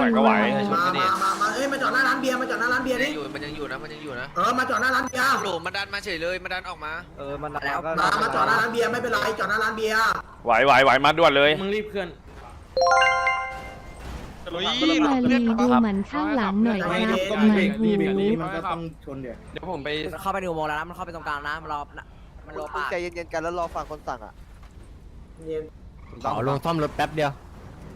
ไหวก็ไหวมา มา มา มา เอ้ย มาจอดหน้าร้านเบียร์ มาจอดหน้าร้านเบียร์มันดิยังอยู่มันยังอยู่นะมันยังอยู่นะเออ มาจอดหน้าร้านเบียร์ โหลมาดันมาเฉยเลยมาดันออกมา เออมันแล้วมา มาจอดหน้าร้านเบียร์ไม่เป็นไร จอดหน้าร้านเบียร์ ไหวไหวไหวมาด่วนเลยมึงรีบเคลื่อนพี่มาลีดูหมันข้างหลังหน่อยครับหมันหูมันก็ต้องชนเดี๋ยวเดี๋ยวผมไปเข้าไปในอุโมงค์แล้วนะมันเข้าไปตรงกลางนะมันรอมันรอป่าใจเย็นๆกันแล้วรอฟังคนสั่งอะ เย็นขอลงซ่อมรถแป๊บเดียว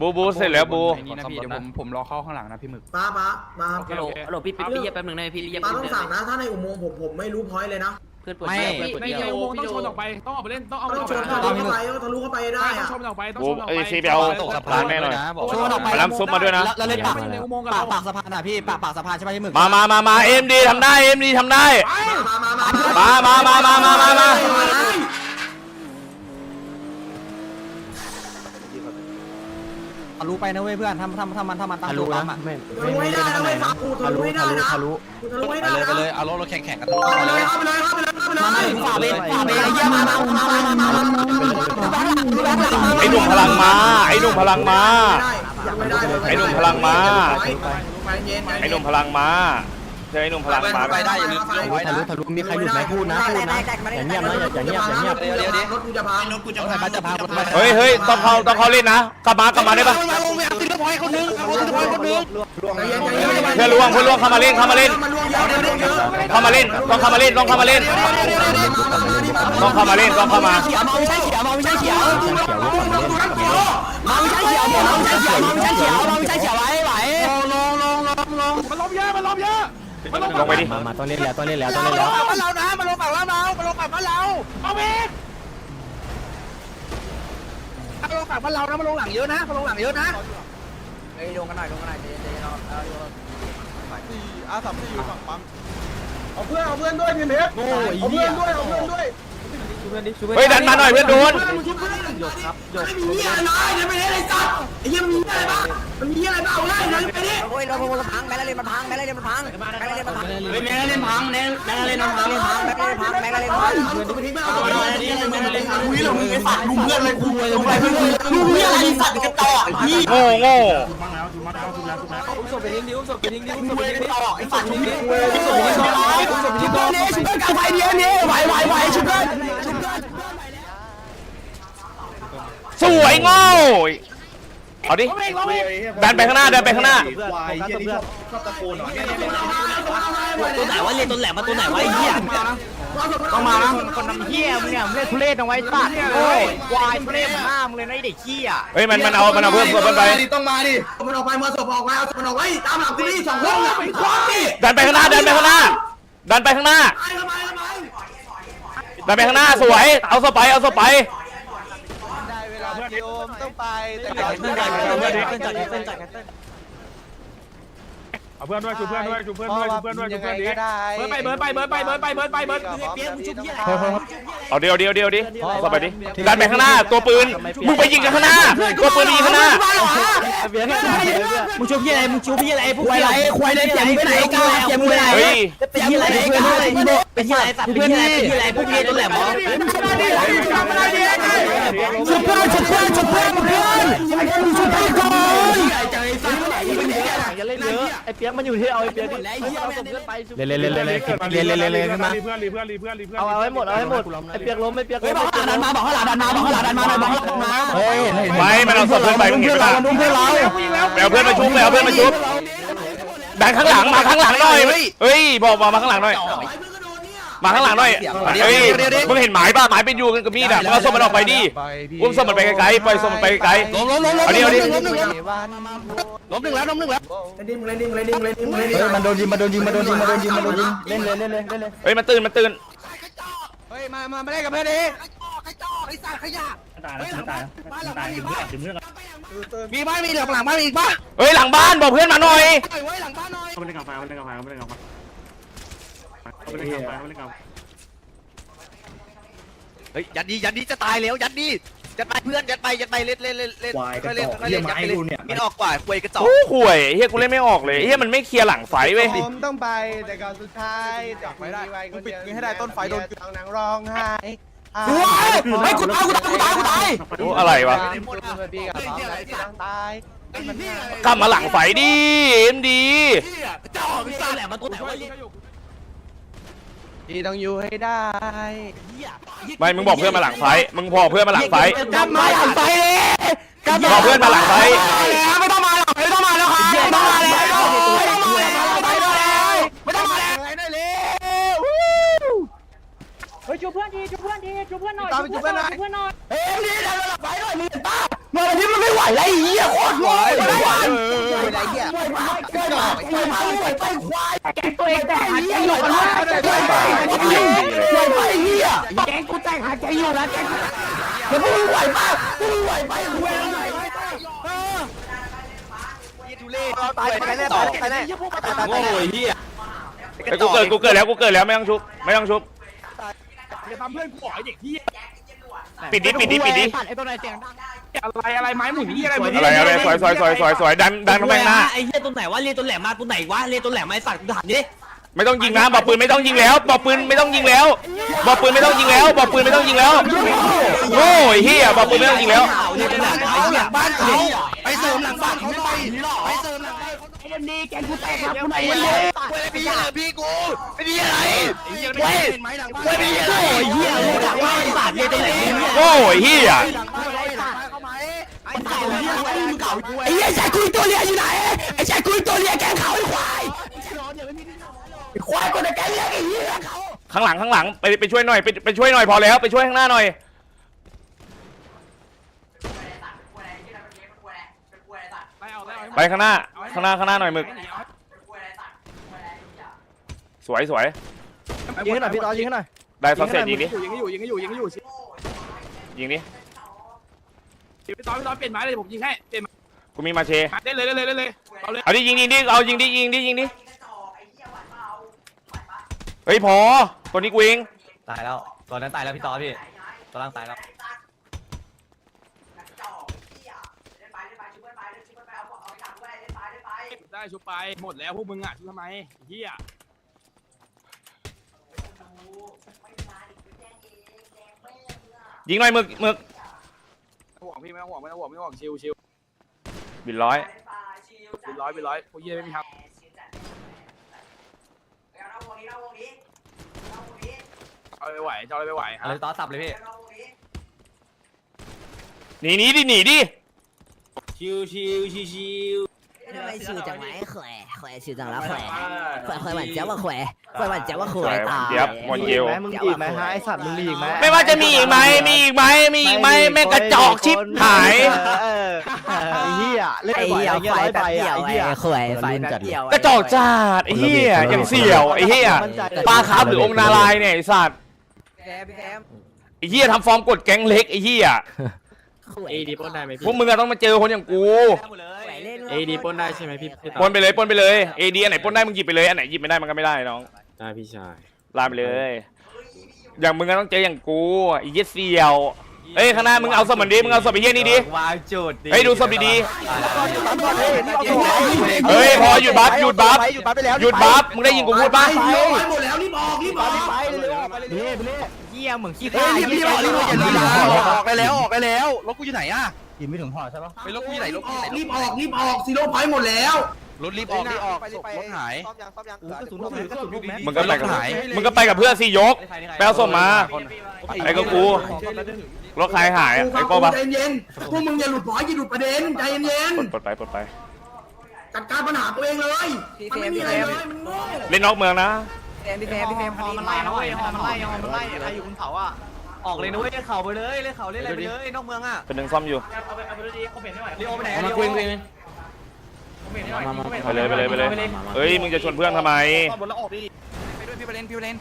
บูบูเสร็จแล้วบูนี่นะพี่เดี๋ยวผมผมรอเข้าข้างหลังนะพี่หมึกมามามาฮัลโหลฮัลโหลพี่พี่เรียกแป๊บหนึ่งได้ไหมพี่เรียกมาต้องสั่งนะ ถ้าในอุโมงค์ผมผมไม่รู้พอยต์เลยนะเพื่อนปวดไม่เพื่อนปวดในเดียวเอวต้องชนออกไป ต้องออกไปเล่น ต้องเอาต้องชชนนทะลุเข้าไปต้องทะลุเข้าไปได้ต้องอะชนออกไป ต้องบูชนออกเอ้ยไปซีไปเอาร้านแม่หน่อยชนออกไปมาน้ำซุปมาด้วยนะ แล้วเล่นปากในอุโมงค์กับปากเราปากสะพานอะพี่ปากปากสะพานใช่ไหมพี่หมึกมามามามาเอ็มดีทำได้เอ็มดีทำได้ มามามามามามามามามามา ทะลุไปนะเว้ยเพื่อนทำทำทำมันทำมันตั้งตัวปั๊มอะทะลุให้ได้นะไม่ฟังกูทะลุให้ได้นะทะลุทะลุให้ได้นะไปเลยเอารถรถแข่งแข่งกันเข้าไปเลยเข้าไปเลยเข้าไปเลยเข้าไปเลยฝ่าไปฝ่าไปเยี่ยมมามามามามามามาไอ้หนุ่มพลังมาไอ้หนุ่มพลังมาไม่ได้ไอ้หนุ่มพลังมาใจเย็นไอ้หนุ่มพลังมา เจอไอ้หนุ่มพลังมาไปได้อย่าลืมไว้ทะลุทะลุมีใครหลุดไหมพูดนะพูดนะอย่าเงียบนะอย่าเงียบอย่าเงียบเดี๋ยวเดี๋ยวรถกูจะพังรถกูจะพังจะพังเฮ้ยเฮ้ยต้องเขาต้องเขาเล่นนะกลับมากลับมาได้ปะลงไปเอาตีพอยคนนึงเอาตีพอยคนนึงเพื่อล่วงเพื่อล่วงเข้ามาเล่นเข้ามาเล่นเข้ามาเล่นต้องเข้ามาเล่นต้องเข้ามาเล่นต้องเข้ามาเล่นต้องเข้ามาเขียวมาไม่ใช่เขียวมาไม่ใช่เขียวมาไม่ใช่เขียวมาไม่ใช่เขียวมาไม่ใช่เขียวมาไม่ใช่เขียวมาไม่ใช่เขียวไว้ไหวลงลงลงลงมันล้มเยอะมันล้มเยอะ ล้มลงไปดิมามาต้องเล่นแล้วต้องเล่นแล้วต้องเล่นแล้วบ้านเรานะมาลงฝั่งเรามาลงฝั่งบ้านเราเอาไปมาลงฝั่งบ้านเรานะมาลงหลังเยอะนะมาลงหลังเยอะนะเฮ้ยลงกันหน่อยลงกันหน่อยเดี๋ยวเดี๋ยวเราเราดูอาสามสี่อยู่ฝั่งปั๊มเอาเพื่อนเอาเพื่อนด้วยพี่เมฆโอ้ยเอาเพื่อนด้วยเอาเพื่อนด้วย เฮ้ยดันมาหน่อยเพื่อนโดนไม่มีอะไรมาเดี๋ยวไปเล่นไอ้สัตว์ไอ้เหี้ยมันมีอะไรบ้างมันมีอะไรบ้างเอาไล่เดี๋ยวไปดิโอ้ยเรามันพังแม่ละเล่นมันพังแม่ละเล่นมันพังแม่ละเล่นมันพังเฮ้ยแม่เล่นพังแม่แม่เล่นพังแม่ละเล่นพังแม่ละเล่นพังแม่ละเล่นพังมึงไปทิ้งไม่เอาตัวนี้มึงไปทิ้งคุยหรอมึงไอ้สัตว์ลุงเพื่อนเลยกูลงไปเพื่อนลุงเพื่อนอะไรสัตว์กระต่อพี่โง่โง่ส่งไปทิ้งดิ้วส่งไปทิ้งดิ้วส่งไปทิ้งดิ้วไอ้สัตว์ลุงนี่ส่งไปทิ้งดิ้วส่งไปทิ้งดิ้วนี่ชุบเพื่อนกลางไฟเดียวนี่ไหวไหวไหวชุบเพื่อน สวยโง่เอาดิ ดันไปข้างหน้าเดินไปข้างหน้าวายเฮียนี่ชอบชอบตะโกนหน่อยตัวไหนวะเล่นตัวแหลมมาตัวไหนวะไอ้เหี้ยต้องมานะคนน้ำเหี้ยมึงเนี่ยมึงเล่นทุเรศเอาไว้สัตว์โอ้ยวายทุเรศห้ามเลยนะไอ้เด็กขี้อะเฮ้ยมันมันเอามันเอาเพื่อนเพื่อนไปต้องมาดิมันออกไปมาศพออกไปเอาศพมันออกไว้ตามหลังกูนี่สองคนหลังไปคว้าดิดันไปข้างหน้าดันไปข้างหน้า ดันไปข้างหน้าไอ้ทำไมทำไมดันไปข้างหน้าสวย เอาสไปเอาสไป ได้เวลาโยมต้อง ไปแต่เพื่อนจัดเพื่อนจัดเพื่อนจัดเพื่อนจัดเอาเพื่อนด้วยชูเพื่อนด้วยชูเพื่อนด้วยชูเพื่อนด้วยชูเพื่อนดิเบิร์ดไปเบิร์ดไปเบิร์ดไปเบิร์ดไปเบิร์ดไปเบิร์ดเปียกมึงชุบเหี้ยเอาเดียวเดียวเดียวดิสไปดิดันไปข้างหน้าตัวปืนมึงไปยิงกันข้างหน้าตัวปืนยิงข้างหน้ามึงชุบพี่อะไรมึงชุบพี่อะไรพวกควายไรควายอะไรเจ็บไปไหนก้าวเจ็บไปไหนเฮ้ยเป็นที่อะไรเพื่อนเป็นที่อะไรสัตว์เป็นที่อะไรเป็นที่อะไรพวกนี้ตัวแหลมหรอชุบเพื่อนชุบ เพื่อนชุบเพื่อนก่อนอย่าเล่นเยอะไอ้เปียกมันอยู่ที่เอาไอ้เปียกนี่เอาส่งเพื่อนไปเล่นเล่นเล่นเล่นเล่นเล่นเล่นเล่นเล่นขึ้นมารีเพื่อนรีเพื่อนรีเพื่อนรีเพื่อนเอาให้หมดเอาให้หมดไอ้เปียกล้มไอ้เปียกล้มบอกหลานมาบอกหลานมาบอกหลานมาบอกหลานมาเฮ้ยไม่มันเอาศพเพื่อนไปมึงเห็นปะล่ะเพื่อนเราไปเอาเพื่อนมาชุบไปเอาเพื่อนมาชุบดันข้างหลังมาข้างหลังหน่อยเฮ้ยบอกมามาข้างหลังหน่อย มาข้างหลังหน่อยเฮ้ยมึงเห็นหมายป่ะหมายเป็นยูกันกับมีดอะมึงเอาศพมันออกไปดิ อุ้มศพมันไปไกลๆปล่อยศพมันไปไกลๆล้มล้มล้มล้มเอาดิเอาดิ ล้มหนึ่งล้มหนึ่งแล้วล้มหนึ่งแล้วเล่นดิ้งเล่นดิ้งเล่นดิ้งเล่นดิ้งเล่นดิ้งเฮ้ยมันโดนยิงมันโดนยิงมันโดนยิงมันโดนยิงมันโดนยิงเล่นเลยเล่นเลยเล่นเลยเฮ้ยมันตื่นมันตื่น เฮ้ยมามาไม่ได้กับเพื่อนดิมีบ้านมีเหลือหลังบ้านมีอีกปะเฮ้ยหลังบ้านบอกเพื่อนมาหน่อยไอ้ไว้หลังบ้านหน่อย เขาไม่ได้กลับไปเขาไม่ได้กลับไปเขาไม่ได้กลับไปเขาไม่ได้กลับไปเขาไม่ได้กลับไปเฮ้ยยันดียันดีจะตายแล้วยันดียัดไปเพื่อนยัดไปยัดไปเล่นเล่นเล่นเล่นเล่นเล่นยัดไปเล่นมินออกกว่าควยกระจอกโอ้ห่วยเฮียกูเล่นไม่ออกเลยเฮียมันไม่เคลียร์หลังไฟเว้ยผมต้องไปแต่ก่อนสุดท้ายจับไม่ได้กูปิดให้ได้ต้นไฟโดนทางนังร้องไห้ว้ายไอ้กูตายกูตายกูตายกูตายโอ้อะไรวะพี่กับน้องที่ต้องตาย กลับมาหลังไฟดิเอ็มดีจะออกตัวแหลมมาตัวไหนวะ ดีต้องอยู่ให้ได้ ไม่ มึงบอกเพื่อนมาหลังไฟมึงบอกเพื่อนมาหลังไฟกลับมาหลังไฟเลยกลับบอกเพื่อนมาหลังไฟแล้วไม่ต้องมาหรอกไม่ต้องมาแล้วครับไม่ต้องมาแล้วไม่ต้องมาแล้วไม่ต้องมาแล้วไม่ต้องมาแล้วได้เลยเฮ้ยจูเพื่อนดีจูเพื่อนดีจูเพื่อนหน่อยตามไปจูเพื่อนหน่อยจูเพื่อนหน่อยเฮ้ยนี่ทำหลังไฟ หน่อยมึงเห็นป่ะเมื่อวันนี้มันไม่ไหวแล้วไอ้เหี้ยโคตรไหวไม่ไหวอะไรเงี้ยไม่ไหวไม่ไหวไม่ไหวไม่ไหวไปควายแกงตัวเองแต่หายใจอยู่กันว่าไม่ไหวไม่ไหวเหี้ยแกงกูแต่งหายใจอยู่นะแกงแล้วมึงไหวป่ะมึงไหวไปคุยไหวไปตายตายแน่ตายตายแน่ตายโง่ไอ้เหี้ยไอ้กูเกิดกูเกิดแล้วกูเกิดแล้วไม่ต้องชุบไม่ต้องชุบจะทำเพื่อนกูหอยเด็กที่ ปิดดิปิดดิปิดดิไอ้ตัวไหนเสียงดังอะไรอะไรไม้หมุนนี่อะไรอะไรอะไรสวยสวยสวยสวยสวยดันดันเข้าไปข้างหน้าไอ้เหี้ยตัวไหนวะเรียนตัวแหลมมาตัวไหนวะเรียนตัวแหลมมาไอ้สัตว์กูถามดิไม่ต้องยิงนะบอกปืนไม่ต้องยิงแล้วบอกปืนไม่ต้องยิงแล้วบอกปืนไม่ต้องยิงแล้วบอกปืนไม่ต้องยิงแล้วโง่ไอ้เหี้ยบอกปืนไม่ต้องยิงแล้วเรียนตัวแหลมไอ้เหี้ยบ้านเขาไปเสริมหลังบ้านเขาหน่อยไปเสริมหลังบ้า นไอ้เอ็มดีแกงกูแตกครับกูไหนไอ้วะเหี้เนี่ยยพี่กูไม่มีอะไรเว้ยไม้หลังบ้านไม่มีอะไรไอ้เหี้ยเลยหลังบ้านไอ้สัตว์เรียนตัวแหลมเนี่ยโง่ไอ้เหี้ยไอ้เหี้ยชายคุยตัวเลียอยู่ไหนไอ้ชายคุยตัวเลียแกงเขาไอ้ควายไอ้ควายคนไหนแกงเลียไอ้เหี้ยเขาข้างหลังข้างหลังไปไปช่วยหน่อยไปไปช่วยหน่อยพอแล้วไปช่วยข้างหน้าหน่อย ไปข้างหน้า ข้างหน้าข้างหน้าหน่อยหมึก สวยสวยยิงให้หน่อยพี่ตอนยิงให้หน่อยได้ซอสเสร็จยิงดิ ยิงให้อยู่ยิงให้อยู่ยิงให้อยู่ยิงดิ พี่ตอนพี่ตอนเปลี่ยนไม้เลยผมยิงให้เปลี่ยนกูมีมาเช ได้เลยได้เลยได้เลยเอาเลยเอาดิยิงดิดิเอายิงดิยิงดิยิงดิ เฮ้ยพอตัวนี้กูเองตายแล้ว ตัวนั้นตายแล้วพี่ต่อพี่ ตัวล่างตายแล้ว ได้ชุบไปหมดแล้วพวกมึงอะชุบทำไมเฮียยิงหน่อยหมึกหมึกห่วงพี่ไม่ต้องห่วงไม่ต้องห่วงไม่ต้องห่วงชิวชิวบินร้อยเป็นร้อยเป็นร้อยพวกเฮียไม่มีทางเอาไปไหวจะเอาไปไหวอะไรต่อสับเลยพี่ หนีหนีดิหนีดิชิวชิวชิวชิว ไม่ชิวจังไหมแขวแขวชิวจังแล้วแขวแขวแขวหวานเจ้าว่าแขวแขวหวานเจ้าว่าแขวตายเจี๊ยบหมดเกลมึงอีกไหมฮะไอสัตว์มึงอีกไหมไม่ว่าจะมีอีกไหมมีอีกไหมมีอีกไหมแม่งกระจอกชิบหายเออไอ้เหี้ยเล่นไอ้บ่อยเหี้ยไอ้เหี้ยไฟร้อยใบแป๊บเดียอะวไอ้ไอ้เหี้ยแขวไฟแป๊บเดียวกระจอกจัดไอ้เหี้ยอย่างเสี่ยวไอ้เหี้ยปลาคาร์ฟหรือองค์นารายณ์เนี่ยไอ้สัตว์ไอ้เหี้ยทำฟอร์มกดแก๊งเล็กไอ้เหี้ยเอดีปนได้ไหมพวกมึงอะต้องมาเจอคนอย่างกู เอดีปนได้ใช่ไหมพี่ ปล้นไปเลยปล้นไปเลยเอดีอันไหนปล้นได้มึงหยิบไปเลยอันไหนหยิบไม่ได้มันก็ไม่ได้น้องได้พี่ชาย ลาไปเลย อย่างมึงก็ต้องเจออย่างกูไอ้เหี้ยเสี่ยวเอ้ยข้างหน้ามึงเอาสมันดีมึงเอาสมไอ้เหี้ยนี่ดิวางจุดเฮ้ยดูศพดีๆเฮ้ยพอหยุดบัฟหยุดบัฟหยุดบัฟไปแล้วหยุดบัฟมึงได้ยินกูพูดปะไปหมดแล้วรีบออกรีบออกไปเร็วไปเร็วเหี้ยเหมือนขี้เฮ้ข้ายรีบรีบออกรีบออกอย่ารีบออกไปแล้วออกไปแล้วรถกูอยู่ไหนอะ กินไม่ถึงห่อใช่ปะไปรถกูอยู่ไหนรถกูอยู่ไหนรีบออกรีบออกซีโร่พอยต์หมดแล้วรถรีบออกรีบออกรถหายซ่อมยังซ่อมยังกระสุนลูกแม็กกระสุนลูกแม็กมึงก็ไปกับหายมึงก็ไปกับเพื่อนสิยกไปเอาศพมาไอ้ก็กูรถใครหายอะไอ้โก้ปะใจเย็นพวกมึงอย่าหลุดพอยต์อย่าหลุดประเด็นใจเย็นปลดไปปลดไปจัดการปัญหาตัวเองเลยมันไม่มีอะไรเลยมันโง่เล่นนอกเมืองนะพี่เฟรมพี่เฟรมฮอมันไล่นะเว้ยฮอมันไล่ฮอมันไล่ใครอยู่บนเขาอะ ออกเลยนะเว้ยเล่นเข่าไปเลยเล่นเข่าเล่นอะไรไปเลยนอกเมืองอะเป็นหนึ่งซ่อมอยู่ เอาไปเอาไปดูดีเขาเปลี่ยนไม่ไหวเรียวไปไหนมาเรียวคุยคุยเปลี่ยนไม่ไหวไปเลยไปเลยไปเลยเฮ้ยมึงจะชวนเพื่อนทำไมซ่อมบนแล้วออกดิไปด้วยพี่ไปเล่นพี่ไปเล่น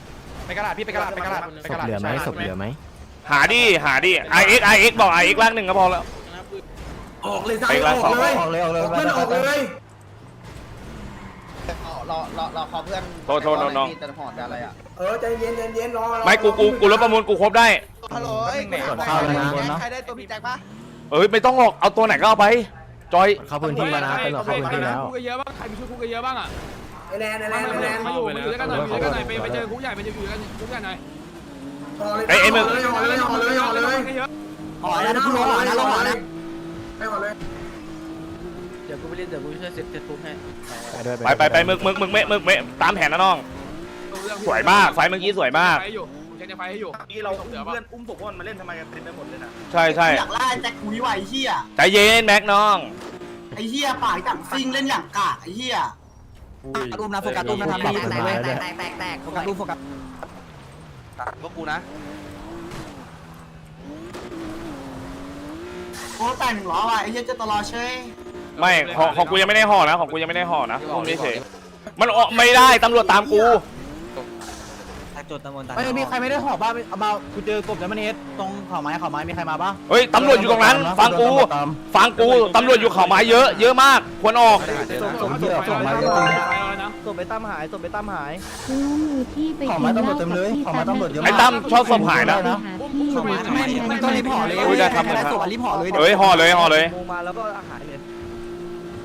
ไปกระดาษพี่ไปกระดาษไปกระดาษไปกระดาษเหลือไหมศพเหลือไหมหาดิหาดิ i x i x บอก i x ล่างหนึ่งก็พอแล้วออกเลยซ้าไปยละออกเลยออกเลยออกเลยเพื่อนออกเลย รอรอรอขอเพื่อนโทษโทษน้องจะหอดอะไรอะเออใจเย็นใจเย็นรอรอไม่กูกูกูรถประมูลกูครบได้ ฮัลโหลเข้าแล้วนะใครได้ตัวพี่แจ็คปะเอ้ยไม่ต้องหรอกเอาตัวไหนก็เอาไป จอยเข้าพื้นที่แล้วนะเป็นหรอเข้าพื้นที่แล้ว คุกกันเยอะบ้างใครมีชุดคุกกันเยอะบ้างอะไอแลนไอแลมานไอแลนมาอยู่มาอยู่ด้วยกันหน่อยมาอยู่ด้วยกันหน่อยไปไปเจอคุกใหญ่ไปเจอคุกใหญ่คุกใหญ่หน่อยห่อเลยไอ้ไอ้มึงห่อเลยห่อเลยห่อเลยเยอะห่อเลยนะห่อเลยนะห่อเลยไปห่อเลยเดี๋ยวกูไปเล่นเดี๋ยวกูช่วยเซ็ตเซ็ตปุ๊บให้ไปไปไปมึกมึกมึกเมะมึกเมะตามแผนนะน้อง สวยมากไฟเมื่อกี้สวยมาก ไฟอยู่เช็คในไฟให้อยู่นี่เราอุ้มเพื่อนอุ้มศพพวกมันมาเล่นทำไมกันเต็มไปหมดเลยนะใช่ใช่อยากล่าแจ็คคุยว่ะไอ้เหี้ยใจเย็นแม็กน้องไอ้เหี้ยปากอย่างซิงเล่นอย่างกากไอ้เหี้ยตุ้มนะโฟกัสตุ้มนะทำแตดีกแตกแตกแตกแตกแตกโฟกัสตุ้มโฟกัสพวกกูนะโอ้แต่งหนึ่งล้อว่ะไอ้เหี้ยจะตลอดเชย ไม่ของของกูยังไม่ได้ห่อนะของกูยังไม่ได้ห่อนะอุ้มเฉยมันออกไม่ได้ตำรวจตามกูไม่มีใครไม่ได้หอบบ้างเอามากูเจอกบแล้วมันเอสตรงเขาไม้เขาไม้มีใครมาบ้างเฮ้ยตำรวจอยู่ตรงนั้น ฟังกูฟังกูตำรวจอยู่เขาไม้เยอะ เยอะมากควรออกส่งเยอะส่งมาเยอะส่งไปตั้มหายส่งไปตั้มหายรู้มือที่ไปกินเหล้ากับพี่ตั้มไอ้ตั้มชอบศพหายนะไปหาพี่หาไม่ไม่ต้องรีบห่อเลยอุ้ยได้ครับได้ส่งรีบห่อเลยเฮ้ยห่อเลยห่อเลยโมงมาแล้วก็อาหารเลย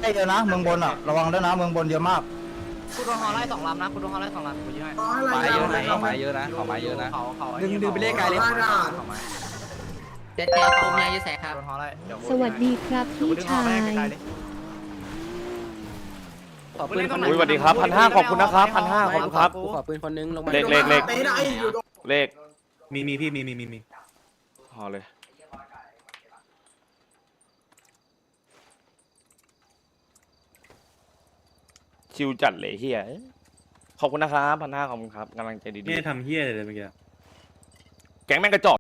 ไอ้เดียวนะเมืองบนอะระวังด้วยนะเมืองบนเยอะมากคุณโดนฮอไล่สองลำนะคุณโดนฮอไล่สองลำไม้เยอะนะเขาไม้เยอะนะเขาไม้เยอะนะเขาเขาดึงดึงไปเรียกไกลเลยเจ๊เจ๊ตรงนี้ยี่แสครับโดนฮอไล่เดี๋ยวสวัสดีครับพี่ชาย ขอปืนคนอุ้ยสวัสดีครับพันห้าขอบคุณนะครับพันห้าขอบคุณครับขอปืนคนนึงลงมาเลขเลขเลขเตะได้อยู่ตรงเลขมีมีพี่มีมีมีมีห่อเลย ชิวจัดเลยเฮียขอบคุณนะครับพันห้าขอบคุณครับกำลังใจดีไม่ได้ทำเฮี้ยอะไรเลยเมื่อกี้ ๆแก๊งแม่งกระจอก